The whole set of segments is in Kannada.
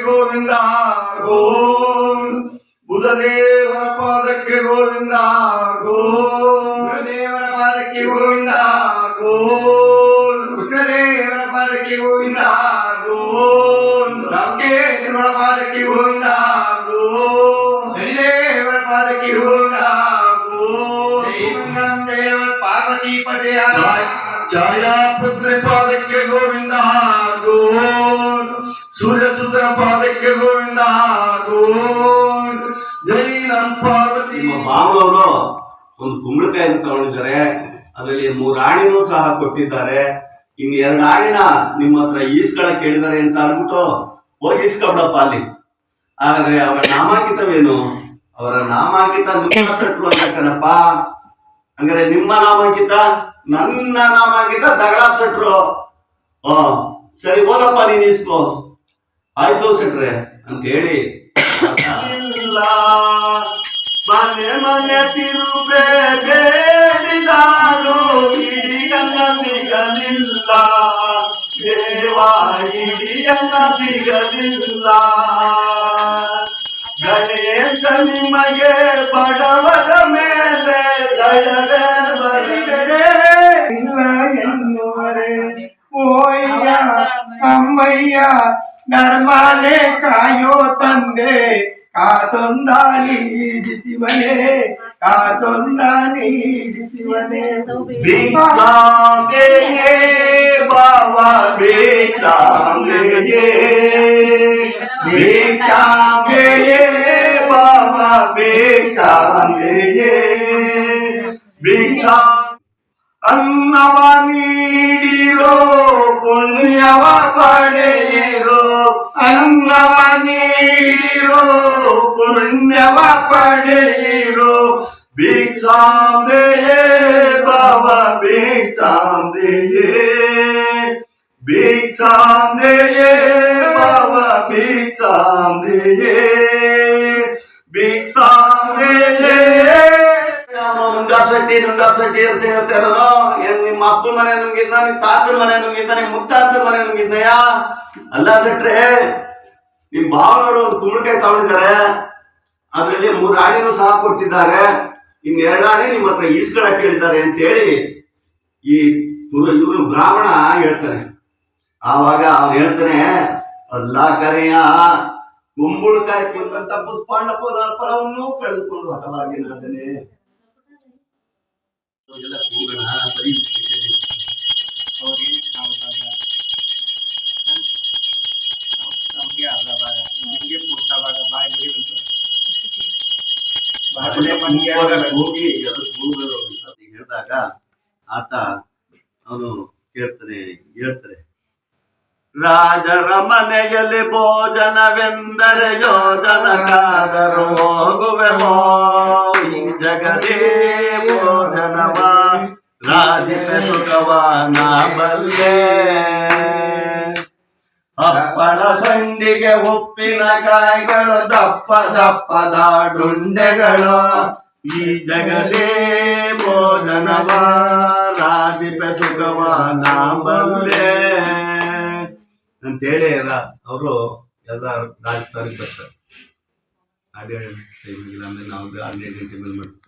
ಗೋವಿಂದ ಗೋವಿಂದ ಬುಧದೇವರ ಪಾದಕ್ಕೆ ಗೋವಿಂದ ಗೋವಿಂದ ಗುರುದೇವರ ಪಾದಕ್ಕೆ ಗೋವಿಂದ ಗೋವಿಂದ ಕೃಷ್ಣದೇವರ ಪಾದಕ್ಕೆ ಗೋವಿಂದ ಗೋವಿಂದ ರಾಮಕೇಶ್ವರ ಪಾದಕ್ಕೆ ಗೋವಿಂದ ಗೋವಿಂದ ಜೈ ನಮ್ ಪಾರ್ವತಿ. ನಿಮ್ಮ ಒಂದು ಕುಂಬಳಕಾಯಿನ ತಗೊಂಡಿದ್ದಾರೆ. ಅದರಲ್ಲಿ ಮೂರು ಆಣಿನೂ ಸಹ ಕೊಟ್ಟಿದ್ದಾರೆ. ಇನ್ನು ಎರಡು ಆಣಿನ ನಿಮ್ಮ ಹತ್ರ ಈಸ್ಕೊಳಕ್ ಕೇಳಿದ್ದಾರೆ ಅಂತ ಅಂದ್ಬಿಟ್ಟು ಹೋಗಿ ಇಸ್ಕೊಬಿಡಪ್ಪ ಅಲ್ಲಿ. ಹಾಗಾದ್ರೆ ಅವರ ನಾಮಾಂಕಿತವೇನು? ಅವರ ನಾಮಾಂಕಿತ ಅಂತ ಕಣಪ್ಪ ಹಂಗಾರೆ ನಿಮ್ಮ ನಾಮಾಂಕಿತ, ನನ್ನ ನಾಮಾಂಕಿತ ದಗಳಾಪ್ ಸಟ್ರು ಸರಿ ಹೋಗಪ್ಪ ನೀನ್ ಇಸ್ಕೋ ಆಯ್ತು ಸಟ್ರೆ ಅಂತ ಹೇಳಿ ಮನೆ ಮನೆ ತಿರುಬೆ ಬೇಡಿದಾರು ಇಡಿಯನ್ನ ಸಿಗಲಿಲ್ಲ. ದೇವ ಇಡಿಯನ್ನ ಸಿಗಲಿಲ್ಲ. ಗಣೇಶ ನಿಮಗೆ ನರ್ಮಾಲೆ ಕಾಯೋ ತಂದೆ ಕಾಸೊಂದ ನೀಡಿಸಿವನೆ ಕಾಸೊಂದ ನೀಡಿಸಿವನೆ ಭಿಕ್ಷಾಂತೆಯೇ ಬಾಬಾ ಭಿಕ್ಷಾಂತೆಯೇ ಭಿಕ್ಷಾಂತೆಯೇ ಬಾಬಾ ಭಿಕ್ಷಾಂತೆಯೇ ಭಿಕ್ಷಾ ಅನ್ನವ ನೀಡಿರೋ ಪುಣ್ಯವ ಪಡೆಯಿರೋ ಅನ್ನವ ನೀಡಿರೋ ಪುಣ್ಯವ ಪಡೆಯಿರೋ ಭಿಕ್ಷಾಂದೆಯೇ ಬಾಬಾ ಭಿಕ್ಷಾಂದೆಯೇ ಭಿಕ್ಷಾಂದೆಯೇ ಬಾಬಾ ಭಿಕ್ಷಾಂದೆಯೇ ಭಿಕ್ಷಾಂದೆಯೇ ನುಂಗಾಸಟ್ಟಿ ನುಂಗಾಸಟ್ಟಿ ಅಂತ ಹೇಳ್ತಾರೋ ಏನ್ ನಿಮ್ಮ ಅಪ್ಪನ ಮನೆ ನುಂಗಿದ್ದ ನಿಮ್ ತಾತನ ಮನೆ ನುಂಗಿದ್ದ ನಿಮ್ ಮುತ್ತಾತನ ಮನೆ ನುಂಗಿದ್ದಯ್ಯ ಅಲ್ಲ ಸಟ್ರೆ ನಿಮ್ ಭಾವನವರು ಒಂದು ಕುಂಬಳಕಾಯಿ ತಗೊಂಡಿದ್ದಾರೆ. ಅದರಲ್ಲಿ ಮೂರು ಆಣಿನೂ ಸಹ ಕೊಟ್ಟಿದ್ದಾರೆ. ಇನ್ ಎರಡು ಆಣಿ ನಿಮ್ಮ ಹತ್ರ ಈಸ್ಕೊಳಕ್ ಹೇಳಿದ್ದಾರೆ ಅಂತ ಹೇಳಿ ಈ ಇವನು ಬ್ರಾಹ್ಮಣ ಹೇಳ್ತಾನೆ ಆವಾಗ ಅವ್ನು ಹೇಳ್ತಾನೆ ಅಲ್ಲ ಕರೆಯ, ಕುಂಬಳಕಾಯಿ ತಿಂದಂತ ಪುಷ್ಪಾಂಡ ಪರವನ್ನು ಕಳೆದುಕೊಂಡು ಹತವಾಗಿನಾದನೆ ಎಲ್ಲ ಹೋಗೋಣ ಬರೀ ನಮ್ಗೆ ಅರ್ಧ ಭಾಗ. ನಿಮ್ಗೆ ಪೂರ್ತ ಭಾಗ. ಬಾಯಿ ಬಿಡಿ ಹೋಗಿ ಹೇಳಿದಾಗ ಆತ ಅವನು ಕೇಳ್ತಾನೆ ಹೇಳ್ತಾರೆ ರಾಜರ ಮನೆಯಲ್ಲಿ ಭೋಜನವೆಂದರೆ ಯೋಜನ ಕಾದರು ಹೋಗುವೆ ಈ ಜಗದೇ ಭೋಜನವ? ರಾಜಿನ ಸುಖವ? ಬಲ್ಲೆ. ಸಂಡಿಗೆ ಸಂಡಿಗೆ ಉಪ್ಪಿನಕಾಯಿಗಳು ದಪ್ಪ ದಪ್ಪದ ಡುಂಡೆಗಳು. ಈ ಜಗದೇ ಭೋಜನವ? ರಾಜಿಪೆ ಸುಖವ? ಬಲ್ಲೆ. ಅಂತೇಳಿ ಅವರು ಎಲ್ಲ ರಾಜಸ್ಥಾನಕ್ಕೆ ಬರ್ತಾರೆ. ಮಾಡ್ತೀವಿ.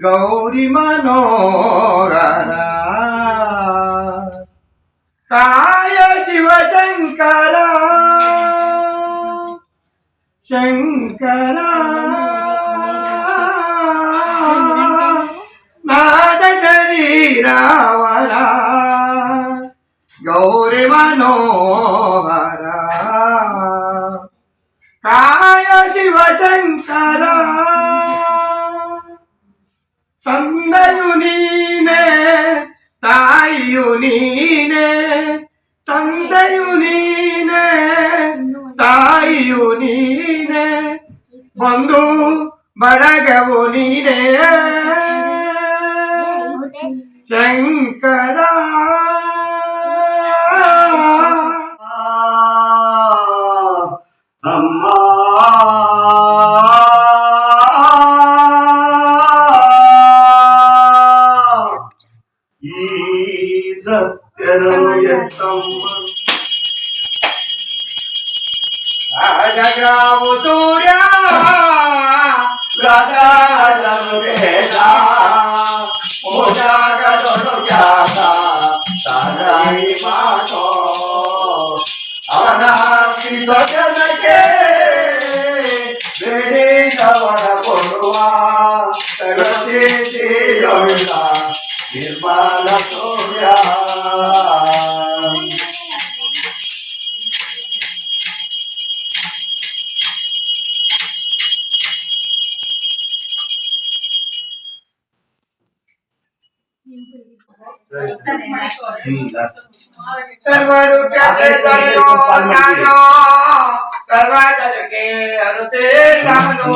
ಗೌರಿ ಮನೋರ ಕಾಯ ಶಿವಶಂಕರ ಶಂಕರ. ನಾದ ಶರೀರಾವರ. ಗೌರಿ ಮನೋಹರ ಕಾಯ ಶಿವಶಂಕರ ತಂದೆಯು ನೀನೆ ತಾಯಿಯು ನೀನೆ ತಂದೆಯು ನೀನೆ ತಾಯಿಯು ನೀನೆ ಬಂಧು ಬಳಗವು ನೀನೆ ಶಂಕರ అమ్మా! ఈ సత్యరం ఎత్తమ్మ. రాజగావు దూరా రాజాజము వేదా ఓజాగదొరు యాత తారై మాతో అవనాశిత रविला निर्माण सोया सर्वडु चतुर्वर्णो दानो सर्वदा जगे अरुते रामनो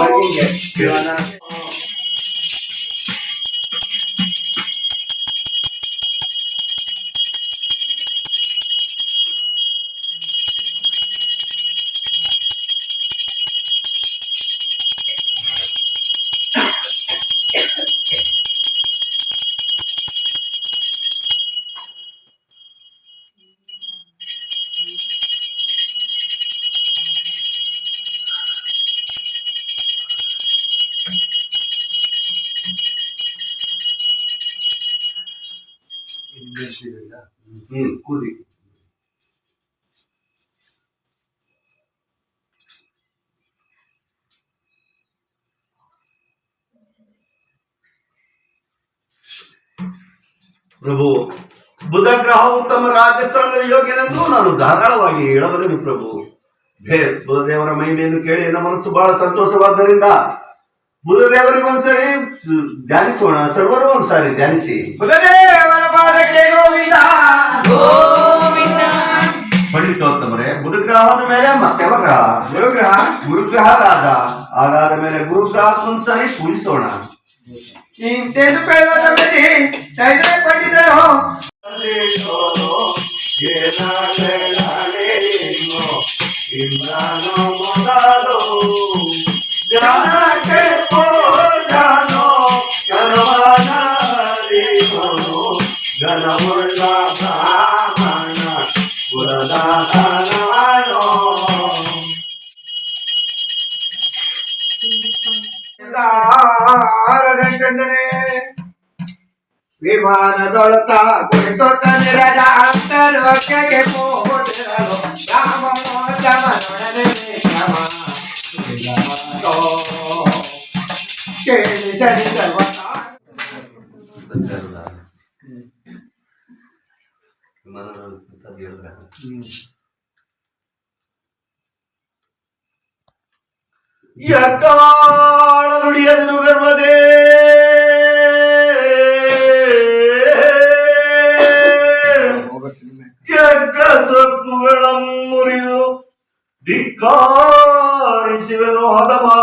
ಕೂದಿ ಪ್ರಭು ಬುಧ ಗ್ರಹ ಉತ್ತಮ ರಾಜಸ್ಥಾನದಲ್ಲಿ ಯೋಗ್ಯನೆಂದು ನಾನು ಧಾರಾಳವಾಗಿ ಹೇಳಬಲ್ಲೆನು ಪ್ರಭು. ಭೇಸ್ ಬುಧದೇವರ ಮಹಿಮೆಯನ್ನು ಕೇಳಿ ನನ್ನ ಮನಸ್ಸು ಬಹಳ ಸಂತೋಷವಾದ್ದರಿಂದ ಬುಧದೇವರಿಗೆ ಒಂದ್ಸರಿ ಧ್ಯಾನಿಸೋಣ ಸರ್ವರು ಒಂದ್ಸಾರಿ ಧ್ಯಾನಿಸಿ. ಬುಧದೇವರ ಪಾದಕ್ಕೆ ಗೋವಿಂದ. ಪಂಡಿತೋತ್ತಮರೇ ಬುಧಗ್ರಹದ ಮೇಲೆ ಮತ್ತೆ ಗುರುಗ್ರಹ ಗುರುಗ್ರಹ? ರಾಜ ಹಾಗಾದ ಮೇಲೆ ಗುರುಗ್ರಹ ಒಂದ್ಸರಿ ಪೂಜಿಸೋಣ ಪಂಡಿತರು. ಜ್ಞಾನಕ್ಕೆ ಪೋಜಾನೋ ಘನವುಳ್ಳ ಬ್ರಾಹ್ಮಣ ಪುರದಾನೋ ಆರದಂಗಂದನೆ ವಿಮಾನದೊಳತ ಕುಳಿತೊಟ್ಟ ನಿರಜ ಅಂತರ್ವಕ್ಕೆ ಹೋದಿರಲು ರಾಮನೊಡನೆ ಶ್ರಮ ಕೇಳಿ எக்காளனுடையது நுகர்வதே எக்க சொக்கு வெளம் முறிதும் சிவனோ ஹதமா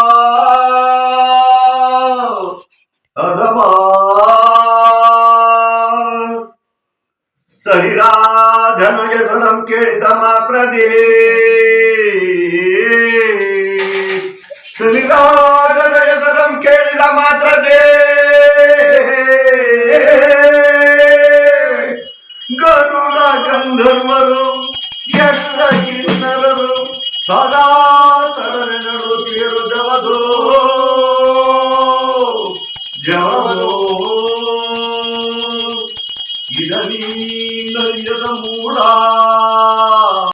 ಸರಿರಾಜನು ಹೆಸರಂ ಕೇಳಿದ ಮಾತ್ರದೇ. ಸರಿರಾಜನ ಹೆಸರಂ ಕೇಳಿದ ಮಾತ್ರದೇ. ಗರುಡ ಗಂಧರ್ವರು